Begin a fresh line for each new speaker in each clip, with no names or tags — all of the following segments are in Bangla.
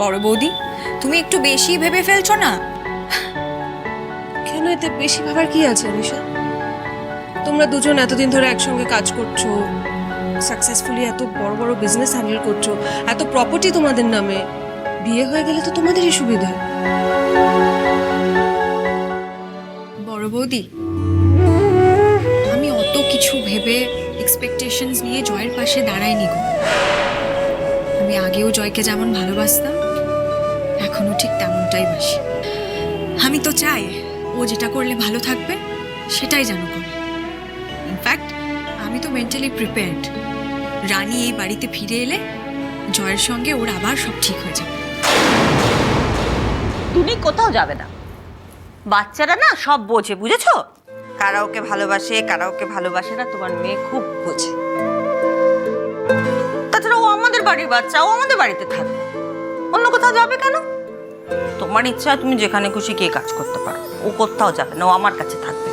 বড় বৌদি তুমি একটু বেশি ভেবে ফেলছো না?
কেন এতে বেশি ভাবার কি আছে নিশা তোমরা দুজন এতদিন ধরে একসঙ্গে কাজ করছ সাকসেসফুলি এত বড় বড় বিজনেস হ্যান্ডেল করছ এত প্রপার্টি তোমাদের নামে বিয়ে হয়ে গেলে তো তোমাদেরই সুবিধা।
বড় বৌদি আমি অত কিছু ভেবে এক্সপেকটেশনস নিয়ে জয়ের পাশে দাঁড়াইনি গো। আমি আগেও জয়কে যেমন ভালোবাসতাম এখনও ঠিক তেমনটাই বাসি। আমি তো চাই ও যেটা করলে ভালো থাকবে, সেটাই যেন করে। ইনফ্যাক্ট আমি তো মেন্টালি প্রিপেয়ার্ড রানী এই বাড়িতে ফিরে এলে জয়ের সঙ্গে ওর আবার সব ঠিক হয়ে যাবে।
তুমি কোথাও যাবে না। বাচ্চারা না সব বোঝে, বুঝেছ? কারা ওকে ভালোবাসে, কারা ওকে ভালোবাসে না, তোমার মেয়ে খুব বোঝে। তাছাড়া ও আমাদের বাড়ির বাচ্চা, ও আমাদের বাড়িতে থাকবে। কোথাও যাবে কেন? তোমার ইচ্ছা তুমি যেখানে খুশি গিয়ে কাজ করতে পারো। ও কোথাও যাবে না ও আমার কাছে থাকবে।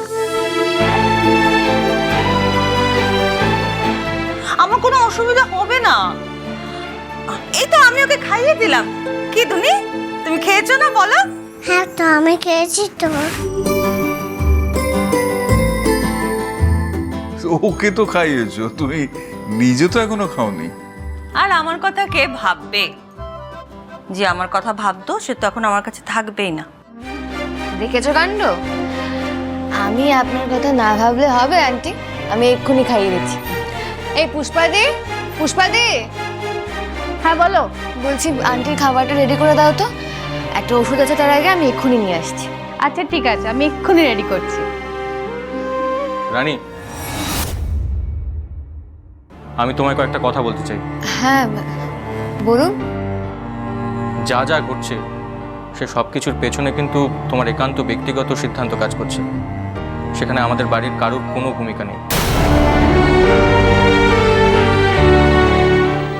আমার কোনো অসুবিধা হবে না। এই তো আমি ওকে খাইয়ে দিলাম। কি তুমি তুমি খেয়েছো না বলো?
হ্যাঁ তো আমি খেয়েছি তো।
ওকে তো খাইয়েছো তুমি নিজে তো এখনও খাওনি।
আর আমার কথা কে ভাববে? যে আমার কথা ভাবতো সে তো এখন আমার কাছে থাকবেই না।
দেখেছ কাণ্ড? আমি আপনার কথা না ভাবলে হবে আন্টি। আমি এক্ষুনি খাইয়ে দিচ্ছি। এই পুষ্পাদি পুষ্পাদি হ্যাঁ বলো। বলছি আন্টির খাবারটা রেডি করে দাও তো। একটা ওষুধ আছে তার আগে আমি এক্ষুনি নিয়ে আসছি।
আচ্ছা ঠিক আছে আমি এক্ষুনি রেডি করছি।
রানী আমি তোমায় কয়েকটা কথা বলতে চাই।
হ্যাঁ বলুন।
যা যা ঘটছে, সে সব কিছুর পেছনে কিন্তু তোমার একান্ত ব্যক্তিগত সিদ্ধান্ত কাজ করছে। সেখানে আমাদের বাড়ির কারোর কোনো ভূমিকা নেই।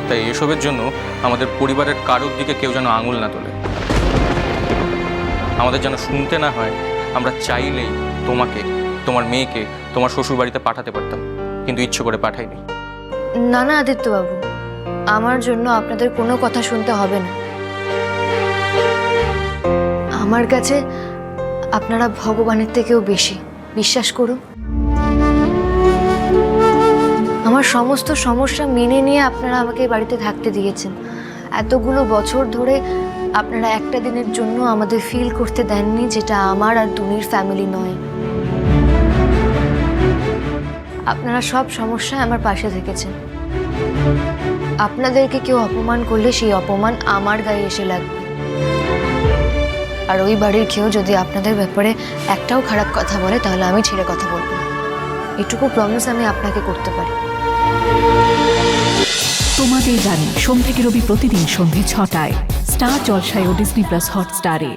তাই এসবের জন্য আমাদের পরিবারের কারোর দিকে কেউ যেন আঙুল না তোলে। আমাদের যেন শুনতে না হয়, আমরা চাইলেই তোমাকে, তোমার মেয়েকে, তোমার শ্বশুর বাড়িতে পাঠাতে পারতাম, কিন্তু ইচ্ছে করে পাঠাইনি।
না না, আদিত্যবাবু, আমার জন্য আপনাদের কোনো কথা শুনতে হবে না। আমার কাছে আপনারা ভগবানের থেকেও বেশি। বিশ্বাস করুন। আমার সমস্ত সমস্যা মেনে নিয়ে আপনারা আমাকে বাড়িতে থাকতে দিয়েছেন। এতগুলো বছর ধরে আপনারা একটা দিনের জন্য আমাদের ফিল করতে দেননি যেটা আমার আর দুনির ফ্যামিলি নয়। আপনারা সব সমস্যায় আমার পাশে থেকেছেন। আপনাদেরকে কেউ অপমান করলে সেই অপমান আমার গায়ে এসে লাগবে। আর ওই বাড়ির কেউ যদি আপনাদের ব্যাপারে একটাও খারাপ কথা বলে, তাহলে আমি ছেড়ে কথা বলব না। এটুকু প্রমিস আমি আপনাকে করতে পারি।
তোমাদের জানি সোম থেকে রবি প্রতিদিন সন্ধে ছটায়। স্টার জলসায় ও ডিসনি প্লাস হটস্টারে।